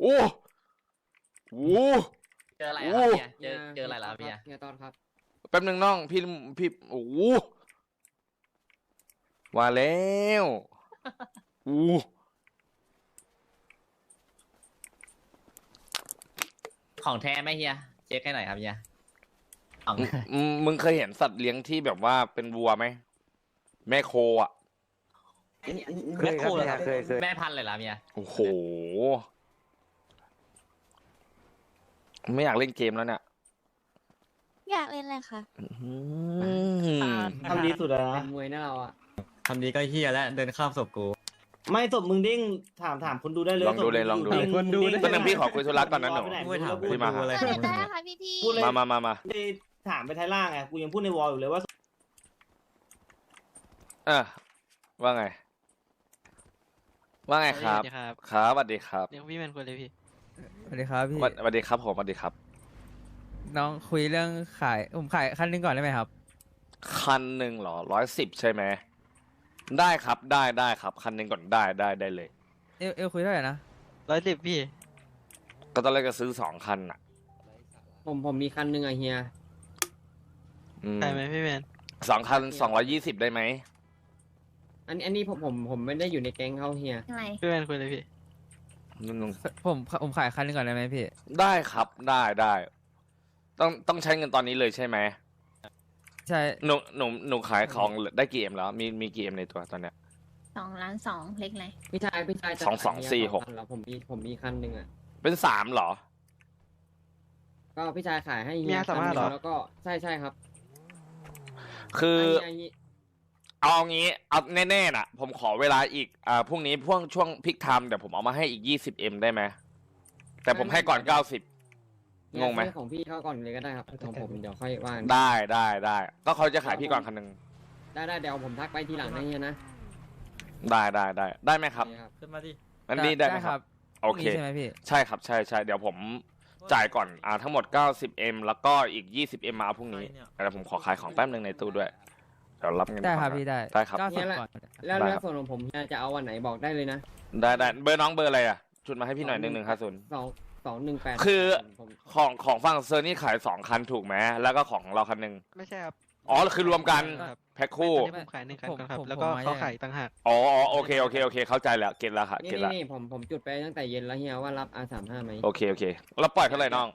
โอ้โห เจออะไรโอ้อะเฮียเจอเจออะไรแล้วเฮียเฮียตอนครับแป๊บหนึ่งน้อง พี่พี่โอ้โหว่าแล้วโอ้ของแท้ไหมเฮียเช็คให้หน่อยครับเฮียของอืมมึงเคยเห็นสัตว์เลี้ยงที่แบบว่าเป็นวัวไหม แม่โคอะ เคยครับเนี่ยเคยเคย แม่พันธุ์เลยเหรอเฮียโอ้โห ไม่อยากเล่นเกมแล้วเนี่ยอยากเล่นเลยค่ะอืมทำดีสุดแล้วเป็นะนมวยนะเราอะทำดีก็เฮียแล้วเดินข้ามศพกู ไม่ศพมึงเด้งถามถามคนดูได้เลยลองดูเลยลองดูเลยศพมึเด้แป๊บนึงพี่ขอคุยธุระก่อนนะหนูไปไไม่ถามพูดพี่มาหา อะไร ก็ของเลยมึงได้เนี่ยค่ะพี่พี่พูดเลยมามามามาได้ถามไปท้ายล่างไงกูยังพูดในวอลอยู่เลยว่าเออว่าไง ว่าไงครับ ครับ ครับสวัสดีครับเรียกพี่แมนคนเลยพี่ สวัสดีครับพี่สวัสสวัสดีครับผมสวัสดีครับ น้องคุยเรื่องขาย ผมขายคันหนึงก่อนได้ไหมครับ คันหนึ่งเหรอร้อยสิบใช่ไหมได้ครับได้ได้ครับ คันหนึ่งก่อนได้ได้ได้เลย เอลเอลคุยเท่าไหร่นะ ร้อยสิบพี่ ก็ตอนแรกก็ซื้อสองคันอะผมผมมีคันหนึ่งอะเฮีย อืมใช่ไหมพี่แมน สองคันสองร้อยี่สิบได้ไหมอันนี้อันนี้ผมผมผมไม่ได้อยู่ในแก๊งเขาเฮีย อะไร พี่แมนคุยเลยพี่ นุ่นผมผมขายคันหนึงก่อนได้ไหมพี่ๆได้ครับได้ได้ต้องต้องใช้เงินตอนนี้เลยใช่ไหมใช่หนูหนูหนูขายของได้กี่เอ็มแล้ว มีมีกี่เอ็มในตัวตอนเนี้ยสองล้านสองเล็กเลยพี่ชายพี่ชายจะสองสองขายเฮียสี่หกคันเหรอผมมีผมมีคันหนึ่งอะเป็นสามเหรอ ก็พี่ชายขายให้เฮีมียอาสามารถเหรอคันนึ่งแล้วก็ใช่ใช่ครับ คือให้ เฮียเอางี้เอาแน่ๆน่ะ ผมขอเวลาอีกอ่าพรุ่งนี้พวกช่วงพิกไทม์เดี๋ยวผมเอามาให้อีกยี่สิบเอ็มได้ไหมแต่ผมให้ก่อนเก้าสิบเฮียงงไหมซื้อของพี่เข้าก่อนเลยก็ได้ครับของผมเดี๋ยวค่อยว่ากันได้ได้ได้ก็เขาจะขายพี่ก่อนคันหนึ่งได้ได้เดี๋ยวผมทักไปทีหลังนะเฮียนะได้ได้ได้ได้ไหมครับโอเครับ ขึ้นมาดิ อันนี้ได้ไหมครับ โอเคพรุ่งนี้ใช่ไหมพี่ ใช่ครับใช่ใช่เดี๋ยวผมจ่ายก่อนอ่าทั้งหมด 90M แล้วก็อีก 20M มาเอาพรุ่งนี้แต่ผมขอขายของแป๊บหนึ่งในตู้ด้วย เดี๋ยวรับเงินได้ก่อนครับนะพี่ได้ได้ครับ เก้าสิบก่อนแล้วได้แล้วครับส่วนของผมเฮียจะเอาวันไหนบอกได้เลยนะได้ได้เบอร์น้องเบอร์อะไรอะชุดมาให้พี่หน่อยหนึ่งหนึ่งห้าศูนย์ สองสองหนึ่งแปดคือ ผมของของฝั่งเซอร์นี่ขายสองคันถูกไหมแล้วก็ของเราคันหนึ่งไม่ใช่ครับอ๋อคือรวมกันครับแพ็คคู่อันนี้ผมขายหนึ่งคันก่อนครับ ผมแล้วก็ผมมาเขาแยก ขายต่างหาก อ๋ออ๋อโอเคโอเคโอเค เข้าใจแล้วเก็ตแล้วค่ะนี่เก็ตนี่แล้วนี่ผมผมจุดไปตั้งแต่เย็นแล้วเฮียว่ารับ R สามห้าไหมโอเคโอเคแล้วปล่อยเท่าไหร่น้อง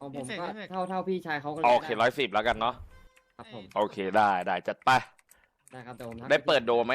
ของผมก็เท่าเท่าพี่ชายเขาก็ลยโอเคได้ร้อยสิบแล้วกันเนาะ ครับผมโอเคได้ได้จัดไป ได้ครับแต่ผมทักได้เปิดโดไหม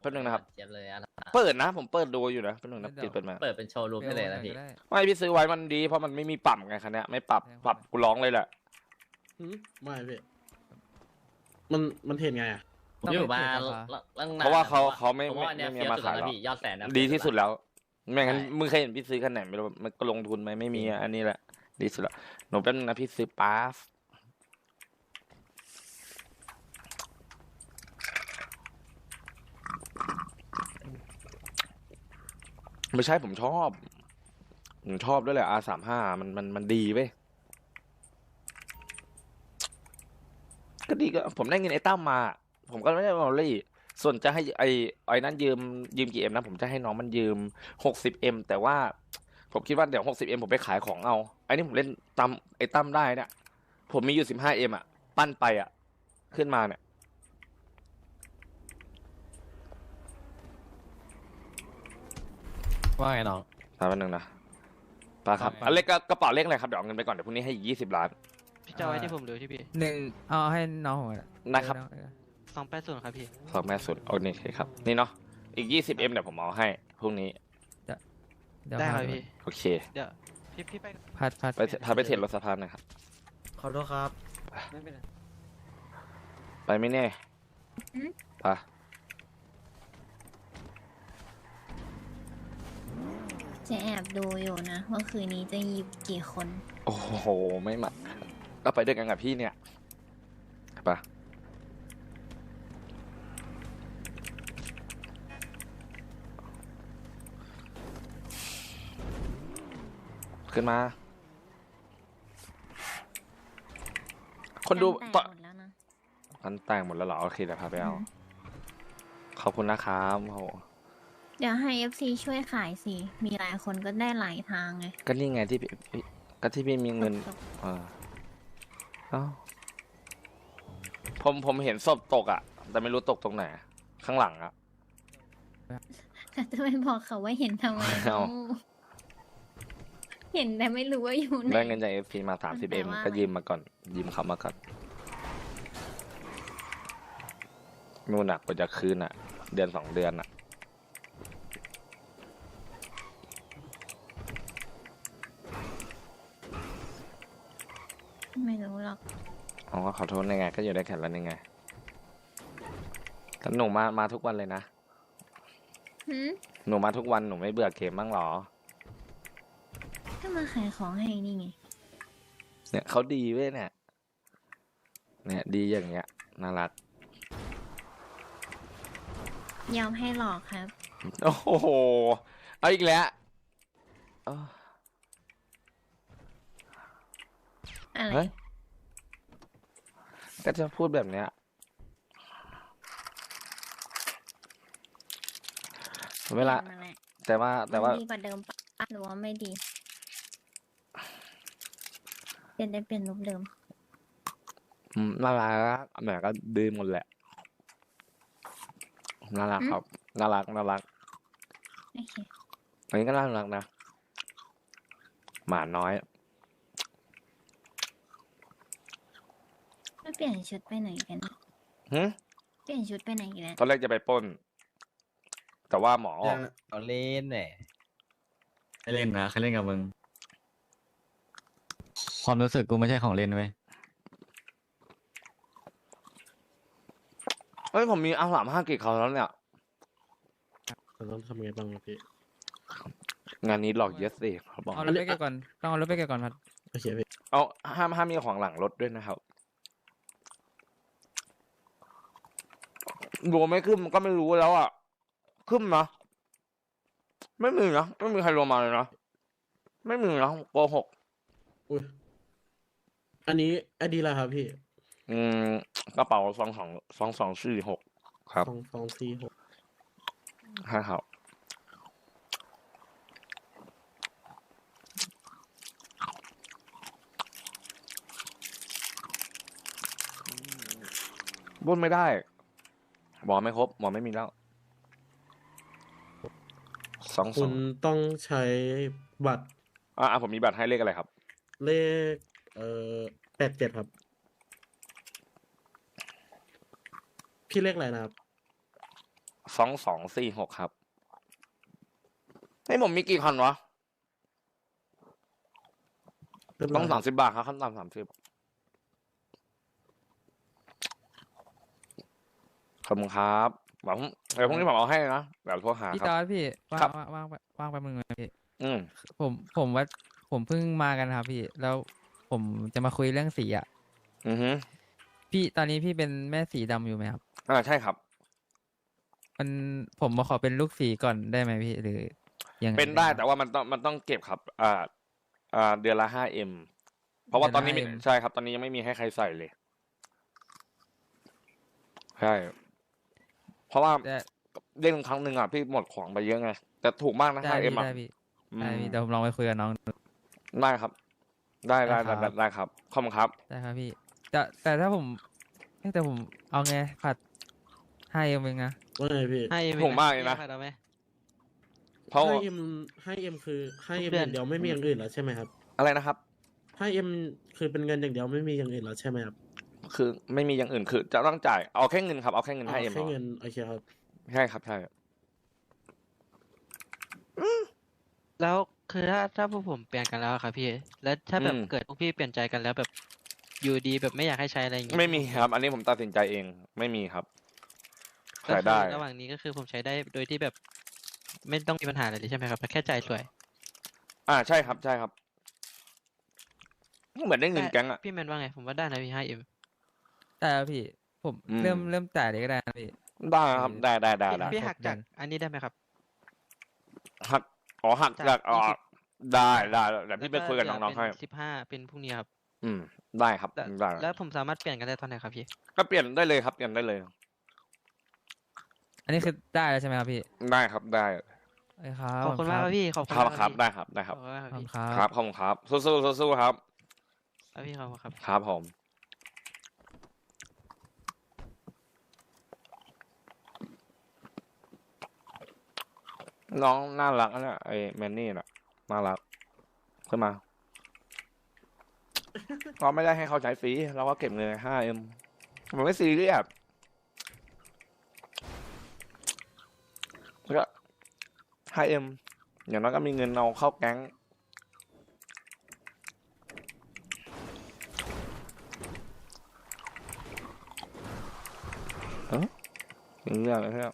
แป๊บนึงนะครับ เจ็บเลยอะเปิดนะ ผมเปิดโดอยู่นะแป๊บนึงนะปิดเปิดมาเปิดเป็นโชว์รูมได้เลยนะพี่ได้ไม่พี่ซื้อไว้มันดีเพราะมันไม่มีปรับไงคันเนี้ยไม่ปรับปรับกูร้องเลยแหละไม่พี่มันมันเห็นไงอะผมอยู่มาต้องไปเปลี่ยนราคาตั้งนานเพราะว่าเขาเขาไม่ผมไม่ว่าอันเนี้ยไม่มีเฟี้ยวมาสุดขายแล้วหรอกนะพี่ยอดแสนนะดีที่สุดแล้วไม่งั้นใช่มึงเคยเห็นพี่ซื้อคันไหนไม่รู้มันก็ลงทุนไหมไม่มีอะอันนี้แหละ ดีสุดละหนูแป๊บนึงนะพี่ซื้อปาส ไม่ใช่ผมชอบ ผมชอบด้วยแหละ R สามห้ามันมันมันดีเว้ยก็ดีก็ผมได้เงินไอ้ตั้มมา ผมก็ไม่ได้มาลี่ส่วนจะให้ไอ้ไอ้นั้นยืมยืมกี่เอ็มนะผมจะให้น้องมันยืมหกสิบเอ็มแต่ว่า ผมคิดว่าเดี๋ยวหกสิบเอ็มผมไปขายของเอาไอ้นี่ผมเล่นตามไอ้ตั้มได้เนี่ยผมมีอยู่สิบห้าเอ็มอะ ปั้นไปอะ ขึ้นมาเนี่ย ว่าไงน้องตามแป๊บนึงนะปาครับครับอันเล็กก็กระเป๋าเล็กอะไรครับเดี๋ยวเอาเงินไปก่อนเดี๋ยวพรุ่งนี้ให้อีกยี่สิบล้าน พี่จะเอาไว้ที่ผมหรือที่พี่หนึ่งเอาให้น้องผมก่อนนะครับสองแปดศูนย์ครับพี่ สองแม่สุดโอเคครับ นี่เนาะอีกยี่สิบเอ็มเดี๋ยวผมเอาให้พรุ่งนี้เดี๋ยวได้คพารับพี่ โอเค เดี๋ยว พี่พี่ไป พัดพัดไปพาไปเทรดรถสะพานหน่อยครับ ขอโทษครับ ไม่เป็นไร ไปไหม่แน่อืม ไป จะแอบดูอยู่นะ ว่าคืนนี้จะหยิบกี่คน โอ้โห ไม่มาก็ไปด้วยกันกับพี่เนี่ยไปะขึ้นมา คนดูแตตกหมดแล้วนะมันแต่งหมดแล้วเหรอ โอเคเดี๋ยวพาไปเอาอืมขอบคุณนะครับโอ้โห เดี๋ยวให้ FC ช่วยขายสิ มีหลายคนก็ได้หลายทางไง ก็นี่ไงที่พี่พี่ก็ที่พี่มีเงินจบเออเอ้าผมผมเห็นศพตกอะ แต่ไม่รู้ตกตรงไหน ข้างหลังอะๆแต่จะไปบอกเขาว่าเห็นทำไมเอา เห็นแต่ไม่รู้ว่าอยู่ไหน ได้เงินจากเอฟซีมาสามสิบแปลเอ็มว่าก็ยืมมาก่อน ยืมเขามาก่อนนู่นอะกว่าจะคืนอะ เดือนสองเดือนอะ ไม่รู้หรอกอ๋อขอโทษยังไง ก็อยู่ได้แค่แล้วยังไงแต่หนูมามาทุกวันเลยนะ หืมหนูมาทุกวันหนูไม่เบื่อเกมบ้างหรอ ก็มาขายของให้นี่ไง เนี่ยเขาดีเว้ยเนี่ย เนี่ยดีอย่างเงี้ยน่ารัก ยอมให้หลอกครับ โอ้โห เอาอีกแล้วเอ้า อะไร เฮ้ยก็จะพูดแบบเนี้ยเวลา นั่นแหละแต่ว่าแต่ว่าดีกว่าเดิมปะหรือว่าไม่ดี เป็นได้เป็นรูปเดิม อืมน่ารักแหมก็ดื้อหมดแหละน่ารักอืม ครับน่ารักน่ารักโอเคอันนี้ก็น่ารักนะหมาน้อย ไม่ เปลี่ยนชุดไปไหนกันนะหึเปลี่ยนชุดไปไหนกันแล้วตอนแรกจะไปปล้น แต่ว่าหมอออกเอาเล่นแหละให้เล่นนะใครเล่นกับมึง ความรู้สึกกูไม่ใช่ของเล่นเว้ยเฮ้ยผมมีอาสามห้ากิกเขาแล้วเนี่ย เราต้องทำไงบ้างครับพี่งานนี้หลอกเยสสิเขาบอกเอารถไปเก็บก่อน ต้องเอารถไปเก็บก่อนพัดโอเคพี่เอาห้ามห้ามมีของหลังรถด้วยนะครับ รัวไม่ขึ้นมันก็ไม่รู้แล้วอะ ขึ้นนะไม่มีนะไม่มีใครรัวมาเลยนะไม่มีนะโกหกอุ้ยอันนี้ไอดีอะไรครับพี่ อืมกระเป๋าสองสองสองสองสี่หกครับสองสองสี่หกใช่ครับบุญไม่ได้ หมอไม่ครบหมอไม่มีแล้วสองสคุองณต้องใช้บัตรอ่าผมมีบัตรให้เลขอะไรครับ เลข เอ่อแปดเจ็ดครับ พี่เลขอะไรนะครับ สองสองสี่หกครับให้ยผมมีกี่คันวะเรียบร้ต้ยองคสารัมบสิบบาทครับขั้นต่ำสามสิบขอบ คุณครับหวังเดี๋ยวพรุ่งนี้ผมเอาให้นะเดี๋ยวโทรหาพี่คจรับอร์ดพี่ว่างครับ ว่างว่างว่างไปมึงนะพี่อืมผมผมว่าผมเพิ่งมากันครับพี่ แล้วผมจะมาคุยเรื่องสีอะอือฮึพี่ตอนนี้พี่เป็นแม่สีดำอยู่ไหมครับ อ่าใช่ครับ มันผมมาขอเป็นลูกสีก่อนได้ไหมพี่หรือยังงเป็นได้ครับแต่ว่ามันต้องมันต้องเก็บครับ อ่า อ่า เดือนละห้าเอ็มเพราะว่าตอนนี้มีเดือนละ 5M ใช่ครับ ตอนนี้ยังไม่มีให้ใครใส่เลย ใช่ เพราะว่าได้เด้งครั้งหนึ่งอะพี่หมดของไปเยอะไง แต่ถูกมากนะได้ห้าเอ็พี่มอะได้พี่อืได้มพี่เดี๋ยวผมลองไปคุยกับน้องดูได้ครับ ได้ได้ได้ได้ครับ ได้ครับขอบคุณครับ ได้ครับพี่ แต่แต่ถ้าผมเอ๊ะแต่ผมเอาไงผัดให้เองนะ ว่าไงพี่ให้ถูกมากเลยนะ ให้เราไหม เพราะให้เอ็มให้เอ็มคือให้เอ็มทุกเดืออน ย่างเดียวไม่มีอย่างอื่นแล้วใช่ไหมครับอะไรนะครับ ให้เอ็มคือเป็นเงินอย่างเดียวไม่มีอย่างอื่นแล้วใช่ไหมครับ คือไม่มีอย่างอื่นคือ จะต้องจ่ายเอาแค่เงินครับเอาแค่เงินให้เอ็มแค่เงินโอเคครับใช่ครับใช่แล้วคือถ้าถ้าพวกผมเปลี่ยนกันแล้วอะครับพี่ แล้วถ้าแบบอืมเกิดพวกพี่เปลี่ยนใจกันแล้วแบบอยู่ดีแบบไม่อยากให้ใช้อะไรอย่างงี้ไม่มีครับ อันนี้ผมตัดสินใจเอง ไม่มีครับก็ขายคือได้ระหว่างนี้ก็คือผมใช้ได้โดยที่แบบ ไม่ต้องมีปัญหาอะไรเลยใช่ไหมครับแค่จ่ายสวย อ่าใช่ครับใช่ครับเหมือนได้เงินแก๊งอะพี่แมนว่าไงผมว่าได้นะพี่ให้เอ็ม แต่พี่ ผมอืม เริ่มเริ่มจ่ายเลยก็ได้นะพี่ ได้ครับ ได้ได้ได้พี่ได้พี่หักครบเดืจากอนอันนี้ได้ไหมครับ หักอ๋อหักจากจากอ๋อยี่สิบได้ได้เดี๋ยวพี่ไปคุยกับน้องๆให้สิบห้าเป็นพรุ่งนี้ครับอืม ได้ครับแล้วได้แล้วผมสามารถเปลี่ยนกันได้ตอนไหนครับพี่ ก็เปลี่ยนได้เลยครับเปลี่ยนได้เลย อันนี้คือได้แล้วใช่ไหมครับพี่ได้ครับได้เอ้ยครับขอบคุณมากครับพี่ ขอบคุณครับมากครับพี่ได้ครับได้ครับขอบคุณมากขคอรับบคุพี่ณครับ ครับขอบคุณครับสู้ๆสู้ๆครับ ครับพี่ขอบคุณครับ ครับผม น้องน่ารักนะเนี่ยไอ้แมนนี่น่ะน่ารักขึ้นมาเราไม่ได้ให้เขาใช้ฟรีเราก็เก็บเงินห้าเอ็มมันไม่ซีเรียสแล้วก็ห้าเอ็มอย่างน้อยก็มีเงินเอาเข้าแก๊งเออเรื่องอะไรเรื่อง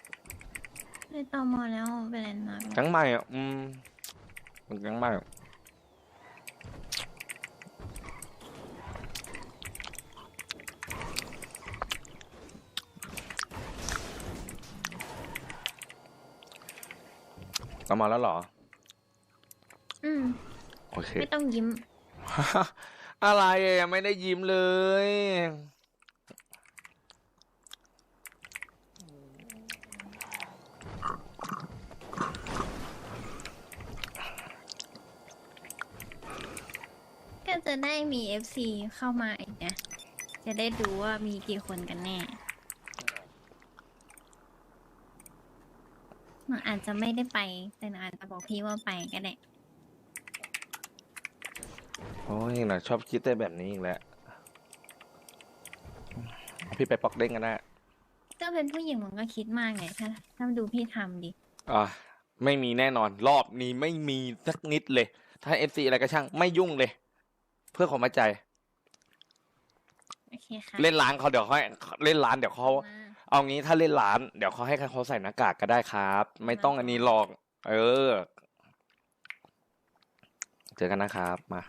ได้ตอมอแล้วไปแลนด์มาร์กแก๊งใหม่อะอืมเป็นแก๊งใหม่อะเอามาแล้วเหรอ อืมโอเค ไม่ต้องยิ้ม อะไรอะยังไม่ได้ยิ้มเลย จะได้มี FC เข้ามาอีกนะ จะได้ดูว่ามีกี่คนกันแน่หนูอาจจะไม่ได้ไป แต่หนูอาจจะบอกพี่ว่าไปก็ได้ โอ้ยนะชอบคิดได้แบบนี้อีกแล้วพี่ไปปอกเด้งกันได้ก็เป็นผู้หญิงมันก็คิดมากไง ถ้าถ้าดูพี่ทำดิ อะไม่มีแน่นอน รอบนี้ไม่มีสักนิดเลย ถ้าเอฟซีอะไรก็ช่างไม่ยุ่งเลย เพื่อความมั่นใจ โอเคค่ะเล่นร้านเขาเดี๋ยวเขาให้เล่นร้านเดี๋ยวเขามาเอางี้ถ้าเล่นร้าน เดี๋ยวเขาให้เขาใส่หน้ากากก็ได้ครับ ไม่ต้องอันนี้หรอก เออ เจอกันนะครับมา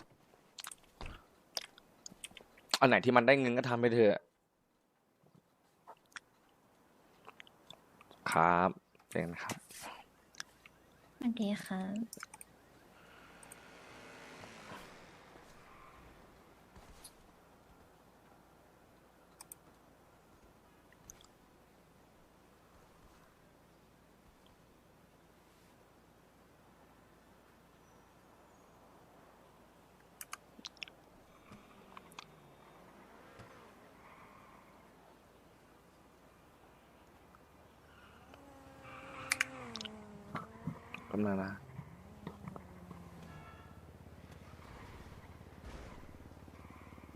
อันไหนที่มันได้เงินก็ทำไปเถอะครับเจอกันครับโอเคค่ะ กำลังนะ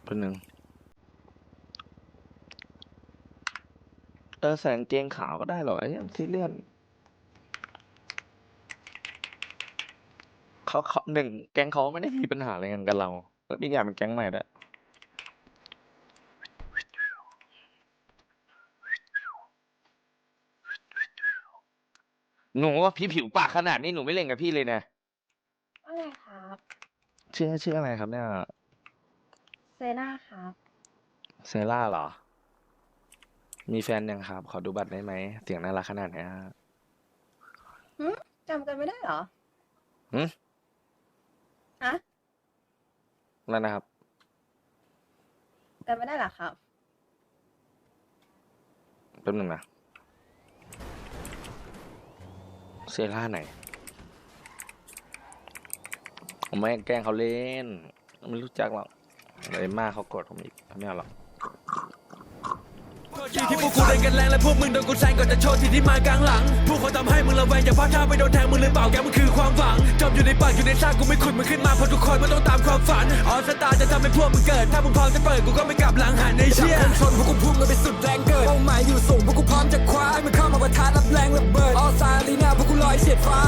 เป็นหนึ่งเออใส่กางเกงขาวก็ได้เหรอไอ้เนี่ยซีเรียสเขาเขาหนึ่งแก๊งเขาไม่ได้มีปัญหาอะไรกันกับเราแล้วอีกอย่างเป็นแก๊งใหม่ด้วย หนูว่าพี่ผิวปากขนาดนี้หนูไม่เล่นกับพี่เลยนะอะไรครับชื่อชื่ออะไรครับเนี่ยเซน่าครับเซล่าเหรอ มีแฟนยังครับ ขอดูบัตรได้ไหมเสียงน่ารักขนาดเนี้ยจำกันไม่ได้เหรอหึฮะนั่นนะครับ จำไม่ได้เหรอครับ แป๊บหนึงนะ เซล่าไหนผมไม่แกล้งเขาเล่น ไม่รู้จักหรอกเลยมากเขากดผมอีกไม่เอาหรอก ที่ที่พวกกูเล่นกันแรงและพวกมึงโดนกูแซงก่อนจะโชว์ที่ที่มากลางหลังผู้คนทำให้มึงระแวงอย่าพลาดท่าไปโดนแทงมึงหรือเปล่าแกมันคือความหวังจมอยู่ในปากอยู่ในซากกูไม่ขุดมึงขึ้นมาเพราะทุกคนมันต้องตามความฝันออสตาจะทำให้พวกมึงเกิด ถ้ามึงพร้อมจะเปิดกูก็ไม่กลับหลังหันในเชี่ยชนพวกกูพุ่งกันไปสุดแรงเกิดเป้าหมายอยู่สูงพวกกูพร้อมจะคว้าให้มันเข้ามาประทะรับแรงระเบิดออสตาลีนาพวกกูลอยเฉียดฟ้า